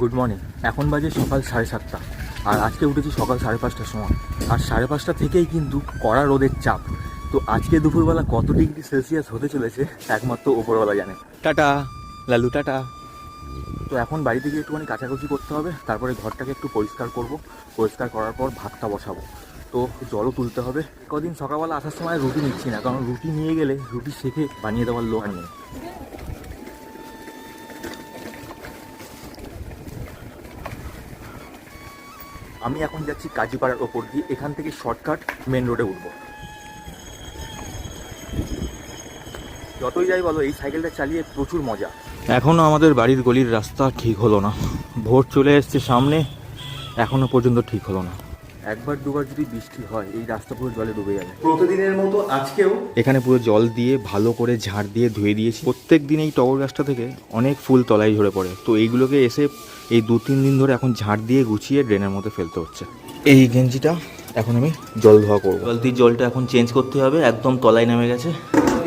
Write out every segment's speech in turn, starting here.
Good morning এখন বাজে সকাল সাড়ে সাতটা। আর আজকে উঠেছি সকাল সাড়ে পাঁচটার সময়। আর সাড়ে পাঁচটা থেকেই কিন্তু কড়া রোদের চাপ। তো আজকে দুপুরবেলা কত ডিগ্রি সেলসিয়াস হতে চলেছে একমাত্র ওপরবেলা জানে। Tata Lalu tata. তো এখন বাড়ি থেকে একটুখানি কাচাকুচি করতে হবে তারপরে ঘরটাকে একটু পরিষ্কার করব। পরিষ্কার করার পর ভাতটা বসাবো। তো জলও তুলতে হবে। কদিন সকালবেলা আসার সময় রুটি নিচ্ছি না কারণ রুটি নিয়ে গেলে রুটি শেখে বানিয়ে দেওয়ার লোক নেই। আমি এখন যাচ্ছি কাজীপাড়ার ওপর দিয়ে, এখান থেকে শর্টকাট মেন রোডে উঠবো। যতই যাই বলো, এই সাইকেলটা চালিয়ে প্রচুর মজা। এখনও আমাদের বাড়ির গলির রাস্তা ঠিক হলো না। ভোর চলে এসছে সামনে, এখনও পর্যন্ত ঠিক হলো না। একবার দুবার যদি বৃষ্টি হয় এই রাস্তা পুরো জলে ডুবে যাবে। প্রতিদিনের মতো আজকেও এখানে পুরো জল দিয়ে ভালো করে ঝাড় দিয়ে ধুয়ে দিয়েছি। প্রত্যেক দিন এই টগর গাছটা থেকে অনেক ফুল তলায় ঝরে পড়ে। তো এইগুলোকে এসে এই দু তিন দিন ধরে এখন ঝাড় দিয়ে গুছিয়ে ড্রেনের মধ্যে ফেলতে হচ্ছে। এই গেঞ্জিটা এখন আমি জল ধোয়া করব। বালতির জলটা এখন চেঞ্জ করতে হবে একদম তলায় নেমে গেছে।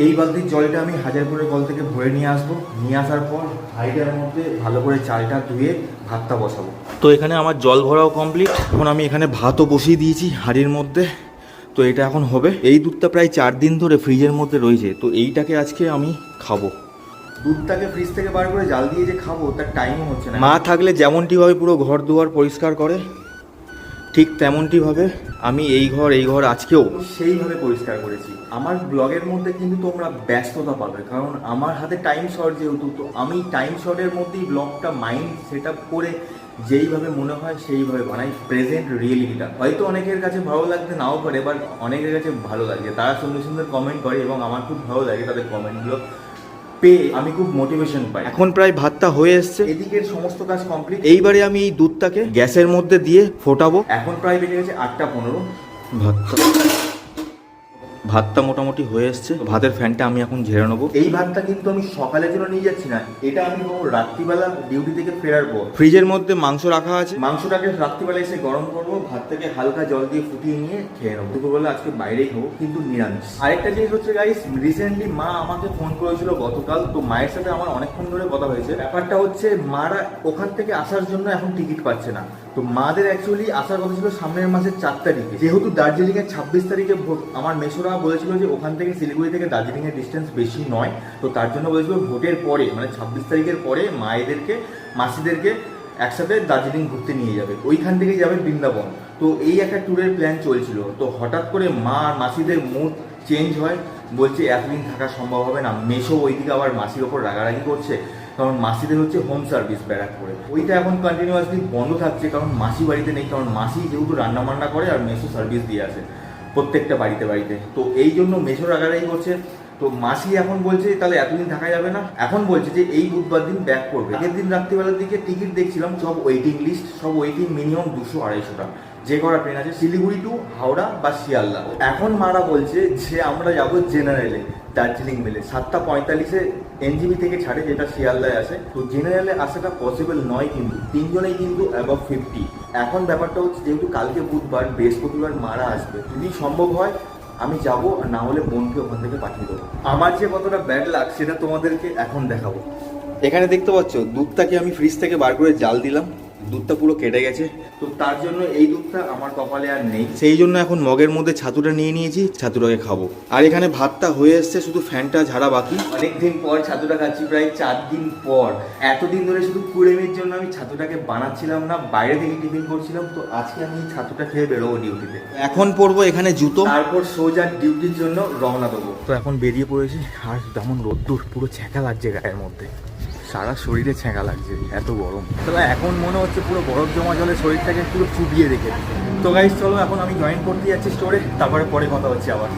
এই বালতির জলটা আমি হাজারপুরের কল থেকে ভরে নিয়ে আসব। নিয়ে আসার পর হাইটার মধ্যে ভালো করে চালটা ধুয়ে ভাতটা বসাবো। তো এখানে আমার জল ভরাও কমপ্লিট এখন আমি এখানে ভাতও বসিয়ে দিয়েছি হাঁড়ির মধ্যে। তো এটা এখন হবে। এই দুধটা প্রায় চার দিন ধরে ফ্রিজের মধ্যে রয়েছে। তো এইটাকে আজকে আমি খাব। দুধটাকে ফ্রিজ থেকে বার করে জাল দিয়ে যে খাব তার টাইমও হচ্ছে না। মা থাকলে যেমনটিভাবে পুরো ঘর দুয়ার পরিষ্কার করে ঠিক তেমনটিভাবে আমি এই ঘর এই ঘর আজকেও সেইভাবে পরিষ্কার করেছি। আমার ব্লগের মধ্যে কিন্তু তোমরা ব্যস্ততা পাবে, কারণ আমার হাতে টাইম শর্ট যেহেতু, তো আমি টাইম শর্টের মধ্যেই ব্লগটা মাইন্ড সেট করে যেইভাবে মনে হয় সেইভাবে বানাই প্রেজেন্ট রিয়েলিটিটা হয়তো অনেকের কাছে ভালো লাগতে নাও পারে বাট অনেকের কাছে ভালো লাগে। তারা সুন্দর সুন্দর কমেন্ট করে এবং আমার খুব ভালো লাগে তাদের কমেন্টগুলো পেয়ে আমি খুব মোটিভেশন পাই। এখন প্রায় ভাতটা হয়ে এসছে। এদিকের সমস্ত কাজ কমপ্লিট এইবারে আমি এই দুধটাকে গ্যাসের মধ্যে দিয়ে ফোটাবো। এখন প্রায় বেজে গেছে আটটা পনেরো। ভাতটা। ভাতটা মোটামুটি হয়ে এসছে ভাতের ফ্যানটা আমি এখন ঝেড়ে নেব। এই ভাতটা কিন্তু আমি সকালের জন্য নিয়ে যাচ্ছি না এটা আমি রাত্রিবেলা ডিউটি থেকে ফেরার পর। ফ্রিজের মধ্যে মাংস রাখা আছে। মাংসটাকে রাত্রিবেলা এসে গরম করব ভাতটাকে হালকা জল দিয়ে ফুটিয়ে নিয়ে খেয়ে নেব। দুপুরবেলা আজকে বাইরেই খাব কিন্তু নিরামিষ। আরেকটা জিনিস হচ্ছে গাইস রিসেন্টলি মা আমাকে ফোন করেছিল গতকাল তো মায়ের সাথে আমার অনেকক্ষণ ধরে কথা হয়েছে। ব্যাপারটা হচ্ছে মারা ওখান থেকে আসার জন্য এখন টিকিট পাচ্ছে না। তো মাদের অ্যাকচুয়ালি আসার কথা ছিল সামনের মাসের চার তারিখে। যেহেতু দার্জিলিং এর ছাব্বিশ তারিখে ভোট, আমার মেসোরা বলেছিল যে ওখান থেকে শিলিগুড়ি থেকে দার্জিলিং এর ডিস্টেন্স বেশি নয়। তো তার জন্য বলেছিল ভোটের পরে মানে ছাব্বিশ তারিখের পরে মায়েদেরকে, মাসিদেরকে একসাথে দার্জিলিং ঘুরতে নিয়ে যাবে। ওইখান থেকে যাবে বৃন্দাবন। তো এই একটা ট্যুরের প্ল্যান চলছিল। তো হঠাৎ করে মা আর মাসিদের মুড চেঞ্জ হয়। বলছে, এতদিন থাকা সম্ভব হবে না। মেসো ওইদিকে আবার মাসির ওপর রাগারাগি করছে। কারণ মাসিদের হচ্ছে হোম সার্ভিস ব্যারাকপুরে ওইটা এখন কন্টিনিউয়াসলি বন্ধ থাকছে কারণ মাসি বাড়িতে নেই, কারণ মাসি যেহেতু রান্না বান্না করে আর মেসো সার্ভিস দিয়ে আসে প্রত্যেকটা বাড়িতে বাড়িতে। তো এই জন্য মেসো রাগারাগি করছে তো মাসি এখন বলছে, তাহলে এতদিন থাকা যাবে না। এখন বলছে যে, এই বুধবার দিন ব্যাক করবে। আগের দিন রাত্রিবেলার দিকে টিকিট দেখছিলাম, সব ওয়েটিং লিস্ট সব ওয়েটিং মিনিমাম দুশো আড়াইশো টাকা যে কটা ট্রেন আছে, শিলিগুড়ি টু হাওড়া বা শিয়ালদা। এখন মারা বলছে যে, আমরা যাব জেনারেলে দার্জিলিং মেলে। সাতটা পঁয়তাল্লিশে এনজিবি থেকে ছাড়ে যেটা শিয়ালদায় আসে। তো জেনারেলে আসাটা পসিবল নয় কিন্তু, তিনজনেই কিন্তু অ্যাবভ ফিফটি এখন ব্যাপারটা হচ্ছে যেহেতু কালকে বুধবার, বৃহস্পতিবার মারা আসবে, যদি সম্ভব হয় আমি যাব আর না হলে বোনকে ওখান থেকে পাঠিয়ে দেবো। আমার যে কতটা ব্যাড লাগ সেটা তোমাদেরকে এখন দেখাবো। এখানে দেখতে পাচ্ছ, দুধটাকে আমি ফ্রিজ থেকে বার করে জাল দিলাম। দুধটা পুরো কেটে গেছে। তো তার জন্য এই দুধটা আমার কপালে আর নেই। সেই জন্য এখন মগের মধ্যে ছাতুটা নিয়ে নিয়েছি ছাতুটাকে খাব। আর এখানে ভাতটা হয়ে এসছে শুধু ফ্যানটা ঝাড়া বাকি। অনেকদিন পর ছাতুটা খাচ্ছি প্রায় চার দিন পর। এতদিন ধরে শুধু কুড়েমির জন্য আমি ছাতুটাকে বানাচ্ছিলাম না বাইরে থেকে টিফিন করছিলাম তো আজকে আমি ছাতুটা খেয়ে বেরোবো ডিউটিতে। এখন পরবো এখানে জুতো। তারপর সোজা ডিউটির জন্য রওনা দেবো। তো এখন বেরিয়ে পড়েছি আর তেমন রোদ্দুর পুরো ছ্যাঁকা লাগছে গায়ের মধ্যে। সারা শরীরে ছ্যাঁকা লাগছে, এত গরম। তবে এখন মনে হচ্ছে পুরো বরফ জমা জলে শরীরটাকে পুরো চুবিয়ে রেখে তো গাইজ চলো এখন আমি জয়েন করতে যাচ্ছি স্টোরে তারপরে পরে কথা হচ্ছে আবার।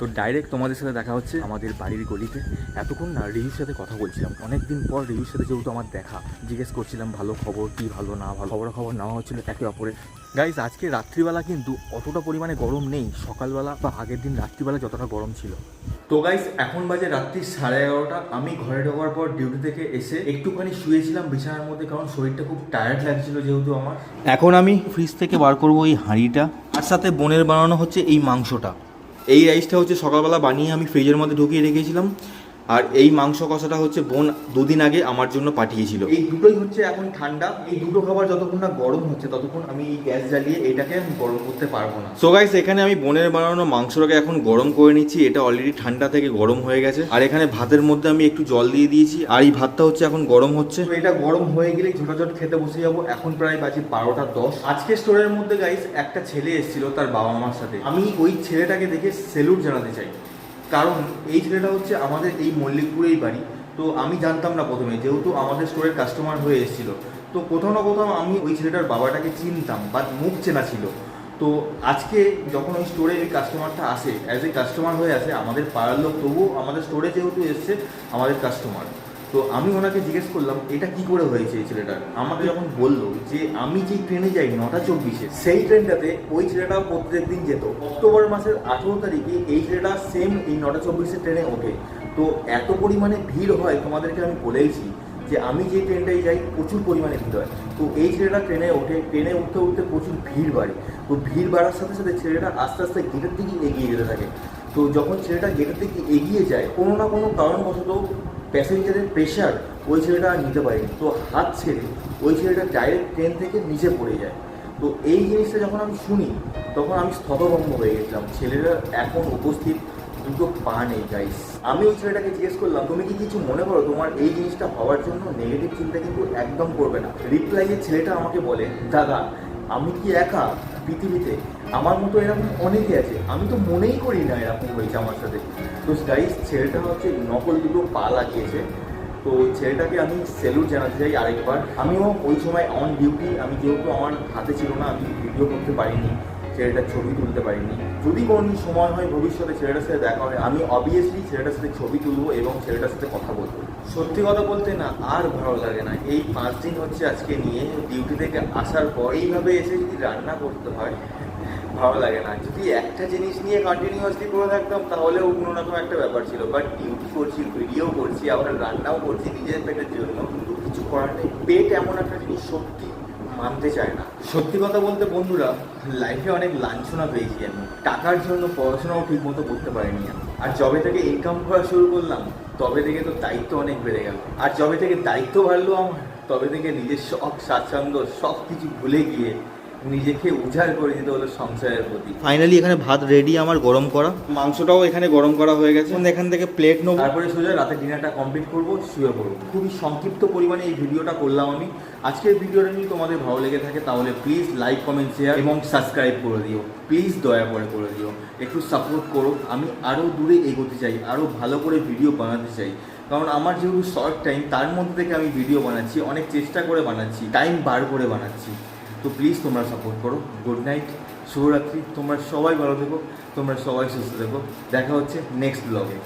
তো ডাইরেক্ট তোমাদের সাথে দেখা হচ্ছে আমাদের বাড়ির গলিতে। এতক্ষণ না রিভির সাথে কথা বলছিলাম। অনেকদিন পর রিভির সাথে যেহেতু আমার দেখা, জিজ্ঞেস করছিলাম ভালো খবর, কি ভালো, না ভালো। খবর খবর নেওয়া হচ্ছিল একে অপরের। গাইজ আজকে রাত্রিবেলা কিন্তু অতটা পরিমাণে গরম নেই। সকালবেলা বা আগের দিন রাত্রিবেলা যতটা গরম ছিল। তো গাইস এখন বাজে রাত্রি সাড়ে এগারোটা। আমি ঘরে ঢোকার পর ডিউটি থেকে এসে একটুখানি শুয়েছিলাম বিছানার মধ্যে কারণ শরীরটা খুব টায়ার্ড লাগছিল যেহেতু আমার। এখন আমি ফ্রিজ থেকে বার করব এই হাঁড়িটা। আর সাথে বোনের বানানো হচ্ছে এই মাংসটা। এই রাইসটা হচ্ছে সকালবেলা বানিয়ে আমি ফ্রিজের মধ্যে ঢুকিয়ে রেখেছিলাম। আর এই মাংস কষাটা হচ্ছে বোন দুদিন আগে আমার জন্য পাঠিয়েছিল। এই দুটোই হচ্ছে এখন ঠান্ডা। এই দুটো খাবার যতক্ষণ না গরম হচ্ছে ততক্ষণ আমি এই গ্যাস জ্বালিয়ে এটাকে আমি গরম করতে পারব না। সো গাইস এখানে আমি বোনের বানানো মাংসটাকে এখন গরম করে নিচ্ছি। এটা অলরেডি ঠান্ডা থেকে গরম হয়ে গেছে। আর এখানে ভাতের মধ্যে আমি একটু জল দিয়ে দিয়েছি। আর এই ভাতটা হচ্ছে এখন গরম হচ্ছে। তো এটা গরম হয়ে গেলেই ঝোটাঝট খেতে বসে যাব। এখন প্রায় বাজে বারোটা দশ। আজকে স্টোরের মধ্যে গাইস একটা ছেলে এসেছিল তার বাবা মার সাথে। আমি ওই ছেলেটাকে দেখে সেলুট জানাতে চাই। কারণ এই ছেলেটা হচ্ছে আমাদের এই মল্লিকপুরেই বাড়ি। তো আমি জানতাম না প্রথমে, যেহেতু আমাদের স্টোরের কাস্টমার হয়ে এসেছিল। তো কোথাও না কোথাও আমি ওই ছেলেটার বাবাটাকে চিনতাম বা মুখ চেনা ছিল। তো আজকে যখন ওই স্টোরে এই কাস্টমারটা আসে অ্যাজ এ কাস্টমার হয়ে আসে, আমাদের পাড়ার লোক তবুও আমাদের স্টোরে যেহেতু এসছে, আমাদের কাস্টমার তো আমি ওনাকে জিজ্ঞেস করলাম, এটা কি করে হয়েছে এই ছেলেটার আমাকে যখন বলল যে, আমি যে ট্রেনে যাই নটা চব্বিশে, সেই ট্রেনটাতে ওই ছেলেটা প্রত্যেক দিন যেত। অক্টোবর মাসের আঠেরো তারিখে এই ছেলেটা সেম এই নটা চব্বিশে ট্রেনে ওঠে। তো এত পরিমাণে ভিড় হয় তোমাদেরকে আমি বলেইছি যে, আমি যে ট্রেনটায় যাই, প্রচুর পরিমাণে ভিড় হয়। তো এই ছেলেটা ট্রেনে ওঠে ট্রেনে উঠতে উঠতে প্রচুর ভিড় বাড়ে। তো ভিড় বাড়ার সাথে সাথে ছেলেটা আস্তে আস্তে গেটের দিকে এগিয়ে যেতে থাকে। তো যখন ছেলেটা গেটের দিকে এগিয়ে যায়, কোনো না কোনো কারণবশত প্যাসেঞ্জারের প্রেশার ওই ছেলেটা আর নিতে পারেনি। তো হাত ছেড়ে ওই ছেলেটা ডাইরেক্ট ট্রেন থেকে নিচে পড়ে যায়। তো এই জিনিসটা যখন আমি শুনি, তখন আমি স্থতভঙ্গ হয়ে গেছিলাম। ছেলেরা এখন উপস্থিত, দুটো পা নেই গাইস আমি ওই ছেলেটাকে জিজ্ঞেস করলাম, তুমি কি কিছু মনে করো? তোমার এই জিনিসটা হওয়ার জন্য নেগেটিভ চিন্তা কিন্তু একদম করবে না। রিপ্লাইয়ে ছেলেটা আমাকে বলে, দাদা আমি কি একা পৃথিবীতে? আমার মতো এরকম অনেকে আছে। আমি তো মনেই করি না এরকম হয়েছে আমার সাথে। তো গাইস ছেলেটা হচ্ছে নকল দুটো পা লাগিয়েছে। তো ছেলেটাকে আমি সেলুট জানাতে চাই আরেকবার। আমিও ওই সময় অন ডিউটি আমি যেহেতু আমার হাতে ছিল না, আমি ভিডিও করতে পারিনি। ছেলেটার ছবি তুলতে পারিনি। যদি কোনো সময় হয় ভবিষ্যতে ছেলেটার সাথে দেখা হয়, আমি অবভিয়াসলি ছেলেটার সাথে ছবি তুলবো এবং ছেলেটার সাথে কথা বলব। সত্যি কথা বলতে না, আর ভালো লাগে না। এই পাঁচ দিন হচ্ছে আজকে নিয়ে ডিউটি থেকে আসার পর এইভাবে এসে যদি রান্না করতে হয়, ভালো লাগে না। যদি একটা জিনিস নিয়ে কন্টিনিউয়াসলি করে থাকতাম, তাহলে কোনো রকম একটা ব্যাপার ছিল। বাট ডিউটি করছি ভিডিও করছি, আবার রান্নাও করছি নিজের পেটের জন্য। কিন্তু কিছু করার নেই। পেট এমন একটা জিনিস, সত্যি। মানতে চায় না। সত্যি কথা বলতে বন্ধুরা লাইফে অনেক লাঞ্ছনা পেয়েছি আমি। টাকার জন্য পড়াশোনাও ঠিক মতো করতে পারিনি আমি। আর যবে থেকে ইনকাম করা শুরু করলাম, তবে থেকে তো দায়িত্ব অনেক বেড়ে গেল। আর যবে থেকে দায়িত্ব বাড়লো আমার, তবে থেকে নিজের শখ, স্বাচ্ছন্দ্য সব কিছু ভুলে গিয়ে নিজেকে উজাড় করে দিতে হলো সংসারের প্রতি। ফাইনালি এখানে ভাত রেডি আমার গরম করা। মাংসটাও এখানে গরম করা হয়ে গেছে। এখন এখান থেকে প্লেট নেব। তারপরে সোজা রাতে ডিনারটা কমপ্লিট করব শুয়ে পড়ব। খুবই সংক্ষিপ্ত পরিমাণে এই ভিডিওটা করলাম আমি। আজকের ভিডিওটা যদি তোমাদের ভালো লেগে থাকে তাহলে প্লিজ লাইক কমেন্ট শেয়ার এবং সাবস্ক্রাইব করে দিও। প্লিজ দয়া করে করে দিও। একটু সাপোর্ট করো। আমি আরও দূরে এগোতে চাই আরও ভালো করে ভিডিও বানাতে চাই। কারণ আমার যেহেতু শর্ট টাইম তার মধ্যে থেকে আমি ভিডিও বানাচ্ছি অনেক চেষ্টা করে বানাচ্ছি টাইম বার করে বানাচ্ছি। তো প্লিজ তোমরা সাপোর্ট করো। গুড নাইট শুভরাত্রি। তোমরা সবাই ভালো থেকো, তোমরা সবাই সুস্থ থেকো। দেখা হচ্ছে নেক্সট ব্লগে